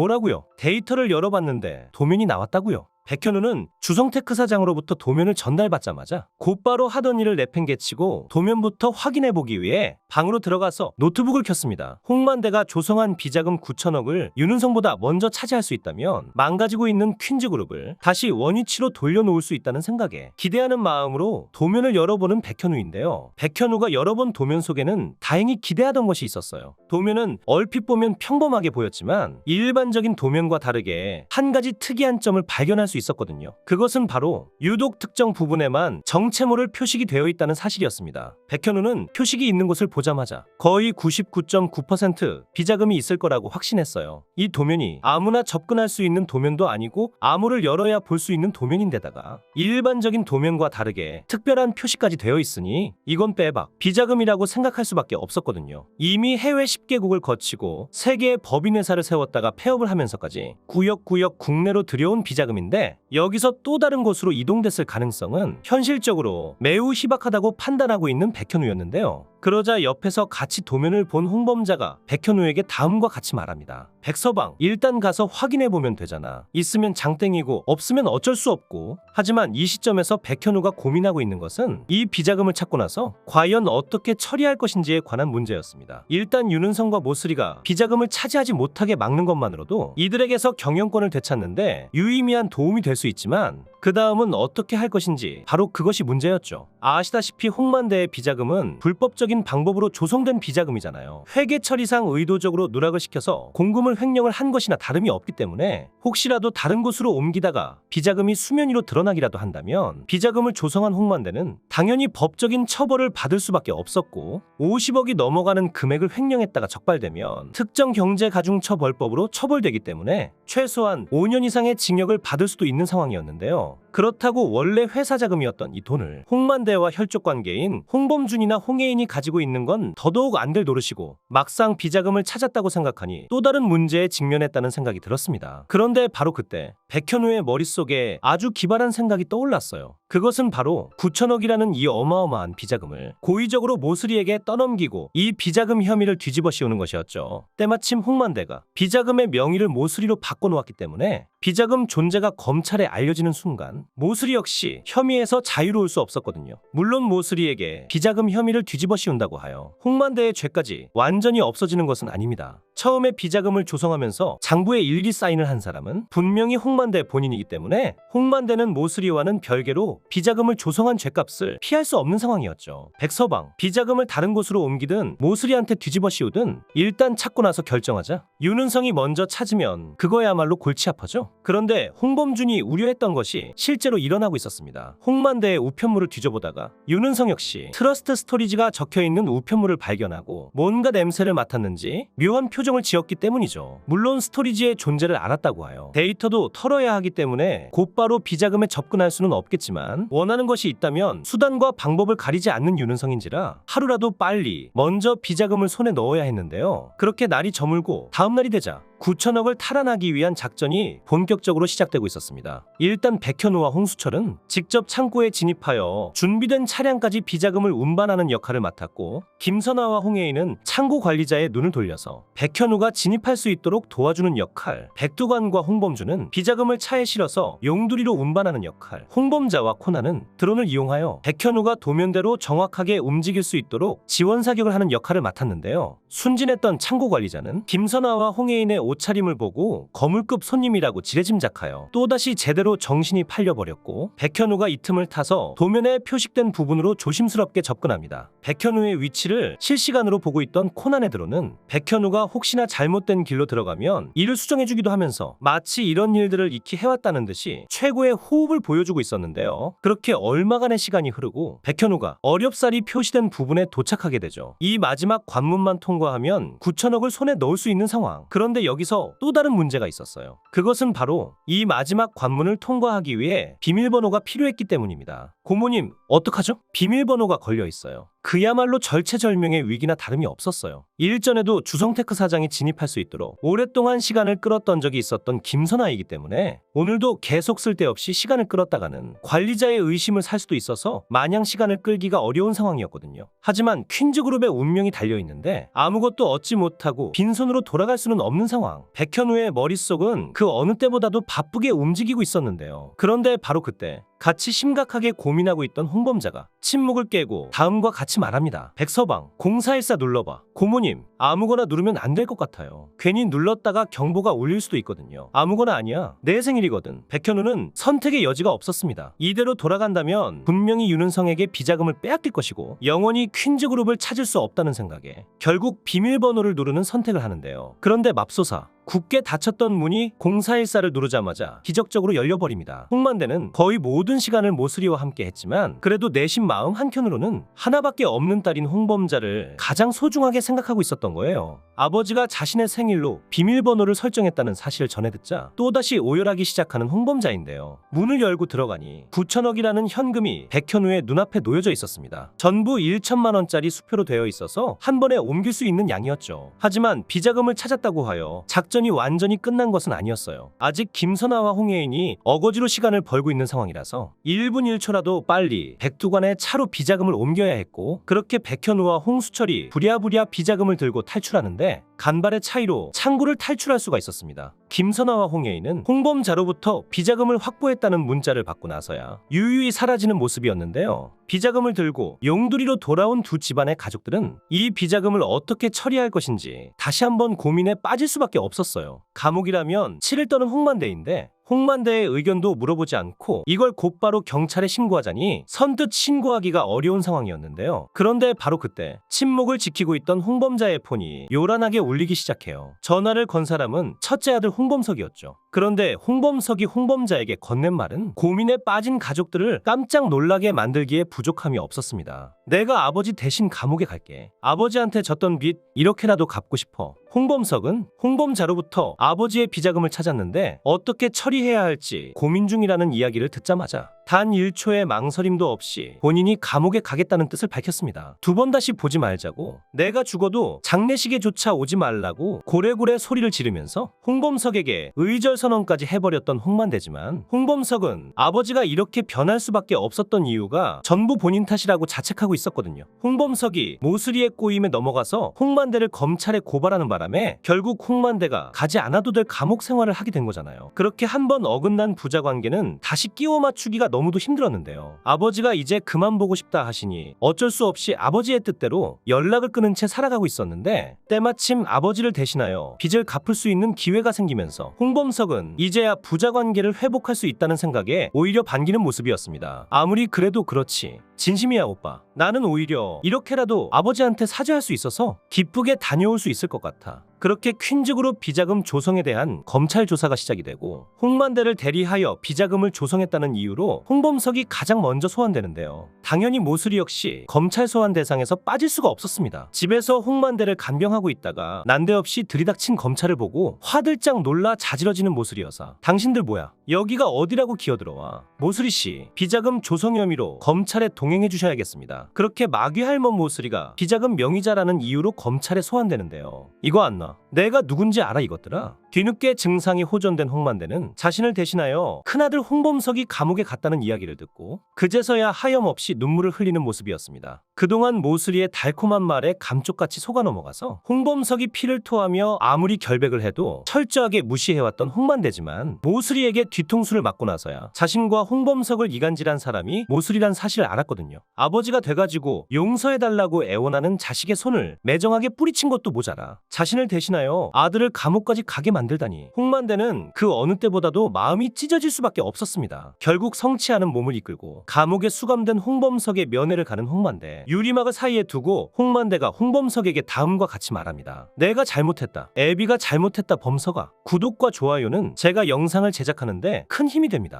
뭐라고요? 데이터를 열어봤는데 도면이 나왔다고요. 백현우는 주성테크 사장으로부터 도면을 전달받자마자 곧바로 하던 일을 내팽개치고 도면부터 확인해보기 위해 방으로 들어가서 노트북을 켰습니다. 홍만대가 조성한 비자금 9천억을 윤은성보다 먼저 차지할 수 있다면 망가지고 있는 퀸즈그룹을 다시 원위치로 돌려놓을 수 있다는 생각에 기대하는 마음으로 도면을 열어보는 백현우인데요. 백현우가 열어본 도면 속에는 다행히 기대하던 것이 있었어요. 도면은 얼핏 보면 평범하게 보였지만 일반적인 도면과 다르게 한 가지 특이한 점을 발견할 수 있었거든요. 그것은 바로 유독 특정 부분에만 정체모를 표식이 되어 있다는 사실이었습니다. 백현우는 표식이 있는 곳을 보자마자 거의 99.9% 비자금이 있을 거라고 확신했어요. 이 도면이 아무나 접근할 수 있는 도면도 아니고 암호를 열어야 볼 수 있는 도면인데다가 일반적인 도면과 다르게 특별한 표시까지 되어 있으니 이건 빼박 비자금이라고 생각할 수밖에 없었거든요. 이미 해외 10개국을 거치고 세계의 법인 회사를 세웠다가 폐업을 하면서까지 구역구역 국내로 들여온 비자금인데 여기서 또 다른 곳으로 이동됐을 가능성은 현실적으로 매우 희박하다고 판단하고 있는 백현우였는데요. 그러자 옆에서 같이 도면을 본 홍범자가 백현우에게 다음과 같이 말합니다. 백서방, 일단 가서 확인해 보면 되잖아. 있으면 장땡이고 없으면 어쩔 수 없고. 하지만 이 시점에서 백현우가 고민하고 있는 것은 이 비자금을 찾고 나서 과연 어떻게 처리할 것인지에 관한 문제였습니다. 일단 윤은성과 모슬이가 비자금을 차지하지 못하게 막는 것만으로도 이들에게서 경영권을 되찾는데 유의미한 도움이 될 수 있지만 그 다음은 어떻게 할 것인지 바로 그것이 문제였죠. 아시다시피 홍만대의 비자금은 불법적인 방법으로 조성된 비자금이잖아요. 회계 처리상 의도적으로 누락을 시켜서 공금을 횡령을 한 것이나 다름이 없기 때문에 혹시라도 다른 곳으로 옮기다가 비자금이 수면 위로 드러나기라도 한다면 비자금을 조성한 홍만대는 당연히 법적인 처벌을 받을 수밖에 없었고 50억이 넘어가는 금액을 횡령했다가 적발되면 특정 경제가중처벌법으로 처벌되기 때문에 최소한 5년 이상의 징역을 받을 수도 있는 상황이었는데요. 있어요. 그렇다고 원래 회사 자금이었던 이 돈을 홍만대와 혈족 관계인 홍범준이나 홍혜인이 가지고 있는 건 더더욱 안 될 노릇이고 막상 비자금을 찾았다고 생각하니 또 다른 문제에 직면했다는 생각이 들었습니다. 그런데 바로 그때 백현우의 머릿속에 아주 기발한 생각이 떠올랐어요. 그것은 바로 9천억이라는 이 어마어마한 비자금을 고의적으로 모슬이에게 떠넘기고 이 비자금 혐의를 뒤집어 씌우는 것이었죠. 때마침 홍만대가 비자금의 명의를 모슬이로 바꿔놓았기 때문에 비자금 존재가 검찰에 알려지는 순간 모슬이 역시 혐의에서 자유로울 수 없었거든요. 물론 모슬이에게 비자금 혐의를 뒤집어 씌운다고 하여 홍만대의 죄까지 완전히 없어지는 것은 아닙니다. 처음에 비자금을 조성하면서 장부에 일기 사인을 한 사람은 분명히 홍만대 본인이기 때문에 홍만대는 모슬이와는 별개로 비자금을 조성한 죄값을 피할 수 없는 상황이었죠. 백서방, 비자금을 다른 곳으로 옮기든 모슬이한테 뒤집어 씌우든 일단 찾고 나서 결정하자. 윤은성이 먼저 찾으면 그거야말로 골치 아파죠. 그런데 홍범준이 우려했던 것이 실제로 일어나고 있었습니다. 홍만대의 우편물을 뒤져보다가 윤은성 역시 트러스트 스토리지가 적혀 있는 우편물을 발견하고 뭔가 냄새를 맡았는지 묘한 표정 을 지었기 때문이죠. 물론 스토리지의 존재를 알았다고 하여 데이터도 털어야 하기 때문에 곧바로 비자금에 접근할 수는 없겠지만 원하는 것이 있다면 수단과 방법을 가리지 않는 윤은성인지라 하루라도 빨리 먼저 비자금을 손에 넣어야 했는데요. 그렇게 날이 저물고 다음 날이 되자 9천억을 탈환하기 위한 작전이 본격적으로 시작되고 있었습니다. 일단 백현우와 홍수철은 직접 창고에 진입하여 준비된 차량까지 비자금을 운반하는 역할을 맡았고 김선아와 홍혜인은 창고 관리자의 눈을 돌려서 백현우가 진입할 수 있도록 도와주는 역할 백두관과 홍범주는 비자금을 차에 실어서 용두리로 운반하는 역할 홍범자와 코나는 드론을 이용하여 백현우가 도면대로 정확하게 움직일 수 있도록 지원 사격을 하는 역할을 맡았는데요. 순진했던 창고 관리자는 김선아와 홍혜인의 옷차림을 보고 거물급 손님이라고 지레짐작하여 또다시 제대로 정신이 팔려버렸고 백현우가 이 틈을 타서 도면에 표식된 부분으로 조심스럽게 접근합니다. 백현우의 위치를 실시간으로 보고 있던 코난의 드론은 백현우가 혹시나 잘못된 길로 들어가면 이를 수정해주기도 하면서 마치 이런 일들을 익히 해왔다는 듯이 최고의 호흡을 보여주고 있었는데요. 그렇게 얼마간의 시간이 흐르고 백현우가 어렵사리 표시된 부분에 도착하게 되죠. 이 마지막 관문만 통과하면 9천억을 손에 넣을 수 있는 상황. 그런데 여기서 또 다른 문제가 있었어요. 그것은 바로 이 마지막 관문을 통과하기 위해 비밀번호가 필요했기 때문입니다. 고모님, 어떡하죠? 비밀번호가 걸려 있어요. 그야말로 절체절명의 위기나 다름이 없었어요. 일전에도 주성테크 사장이 진입할 수 있도록 오랫동안 시간을 끌었던 적이 있었던 김선아이기 때문에 오늘도 계속 쓸데없이 시간을 끌었다가는 관리자의 의심을 살 수도 있어서 마냥 시간을 끌기가 어려운 상황이었거든요. 하지만 퀸즈그룹의 운명이 달려있는데 아무것도 얻지 못하고 빈손으로 돌아갈 수는 없는 상황. 백현우의 머릿속은 그 어느 때보다도 바쁘게 움직이고 있었는데요. 그런데 바로 그때 같이 심각하게 고민하고 있던 홍범자가 침묵을 깨고 다음과 같이 말합니다. 백서방, 0414 눌러봐. 고모님, 아무거나 누르면 안 될 것 같아요. 괜히 눌렀다가 경보가 울릴 수도 있거든요. 아무거나 아니야. 내 생일이거든. 백현우는 선택의 여지가 없었습니다. 이대로 돌아간다면 분명히 윤은성에게 비자금을 빼앗길 것이고 영원히 퀸즈그룹을 찾을 수 없다는 생각에 결국 비밀번호를 누르는 선택을 하는데요. 그런데 맙소사 굳게 닫혔던 문이 0414를 누르자마자 기적적으로 열려버립니다. 홍만대는 거의 모든 시간을 모슬이와 함께 했지만 그래도 내심 마음 한켠으로는 하나밖에 없는 딸인 홍범자를 가장 소중하게 생각하고 있었던 거예요. 아버지가 자신의 생일로 비밀번호를 설정했다는 사실을 전해 듣자 또다시 오열하기 시작하는 홍범자인데요. 문을 열고 들어가니 9천억이라는 현금이 백현우의 눈앞에 놓여져 있었습니다. 전부 1천만 원짜리 수표로 되어 있어서 한 번에 옮길 수 있는 양이었죠. 하지만 비자금을 찾았다고 하여 작전 이 완전히 끝난 것은 아니었어요. 아직 김선아와 홍예인이 어거지로 시간을 벌고 있는 상황이라서 1분 1초라도 빨리 백두관에 차로 비자금을 옮겨야 했고 그렇게 백현우와 홍수철이 부랴부랴 비자금을 들고 탈출하는데 간발의 차이로 창고를 탈출할 수가 있었습니다. 김선아와 홍예인은 홍범자로부터 비자금을 확보했다는 문자를 받고 나서야 유유히 사라지는 모습이었는데요. 비자금을 들고 용두리로 돌아온 두 집안의 가족들은 이 비자금을 어떻게 처리할 것인지 다시 한번 고민에 빠질 수밖에 없었어요. 감옥이라면 치를 떠는 홍만대인데 홍만대의 의견도 물어보지 않고 이걸 곧바로 경찰에 신고하자니 선뜻 신고하기가 어려운 상황이었는데요. 그런데 바로 그때 침묵을 지키고 있던 홍범자의 폰이 요란하게 울리기 시작해요. 전화를 건 사람은 첫째 아들 홍범석이었죠. 그런데 홍범석이 홍범자에게 건넨 말은 고민에 빠진 가족들을 깜짝 놀라게 만들기에 부족함이 없었습니다. 내가 아버지 대신 감옥에 갈게. 아버지한테 졌던 빚 이렇게라도 갚고 싶어. 홍범석은 홍범자로부터 아버지의 비자금을 찾았는데 어떻게 처리해야 할지 고민 중이라는 이야기를 듣자마자 단 1초의 망설임도 없이 본인이 감옥에 가겠다는 뜻을 밝혔습니다. 두 번 다시 보지 말자고 내가 죽어도 장례식에조차 오지 말라고 고래고래 소리를 지르면서 홍범석에게 의절 선언까지 해버렸던 홍만대지만 홍범석은 아버지가 이렇게 변할 수밖에 없었던 이유가 전부 본인 탓이라고 자책하고 있었거든요. 홍범석이 모수리의 꼬임에 넘어가서 홍만대를 검찰에 고발하는 바람에 결국 홍만대가 가지 않아도 될 감옥 생활을 하게 된 거잖아요. 그렇게 한 번 어긋난 부자 관계는 다시 끼워 맞추기가 너무 도 힘들었는데요. 아버지가 이제 그만 보고 싶다 하시니 어쩔 수 없이 아버지의 뜻대로 연락을 끊은 채 살아가고 있었는데 때마침 아버지를 대신하여 빚을 갚을 수 있는 기회가 생기면서 홍범석은 이제야 부자 관계를 회복할 수 있다는 생각에 오히려 반기는 모습이었습니다. 아무리 그래도 그렇지. 진심이야 오빠. 나는 오히려 이렇게라도 아버지한테 사죄할 수 있어서 기쁘게 다녀올 수 있을 것 같아. 그렇게 퀸즈그룹 비자금 조성에 대한 검찰 조사가 시작이 되고 홍만대를 대리하여 비자금을 조성했다는 이유로 홍범석이 가장 먼저 소환되는데요. 당연히 모수리 역시 검찰 소환 대상에서 빠질 수가 없었습니다. 집에서 홍만대를 간병하고 있다가 난데없이 들이닥친 검찰을 보고 화들짝 놀라 자지러지는 모수리 여사. 당신들 뭐야? 여기가 어디라고 기어들어와? 모수리 씨, 비자금 조성 혐의로 검찰에 동행해 주셔야겠습니다. 그렇게 마귀 할멈 모수리가 비자금 명의자라는 이유로 검찰에 소환되는데요. 이거 안 나. 내가 누군지 알아 이것들아. 뒤늦게 증상이 호전된 홍만대는 자신을 대신하여 큰아들 홍범석이 감옥에 갔다는 이야기를 듣고 그제서야 하염없이 눈물을 흘리는 모습이었습니다. 그동안 모수리의 달콤한 말에 감쪽같이 속아 넘어가서 홍범석이 피를 토하며 아무리 결백을 해도 철저하게 무시해왔던 홍만대지만 모수리에게 뒤통수를 맞고 나서야 자신과 홍범석을 이간질한 사람이 모수리란 사실을 알았거든요. 아버지가 돼가지고 용서해달라고 애원하는 자식의 손을 매정하게 뿌리친 것도 모자라 자신을 대신하여 아들을 감옥까지 가게 만들다니 홍만대는 그 어느 때보다도 마음이 찢어질 수밖에 없었습니다. 결국 성취하는 몸을 이끌고 감옥에 수감된 홍범석의 면회를 가는 홍만대 유리막을 사이에 두고 홍만대가 홍범석에게 다음과 같이 말합니다. 내가 잘못했다. 애비가 잘못했다 범석아. 구독과 좋아요는 제가 영상을 제작하는데 큰 힘이 됩니다.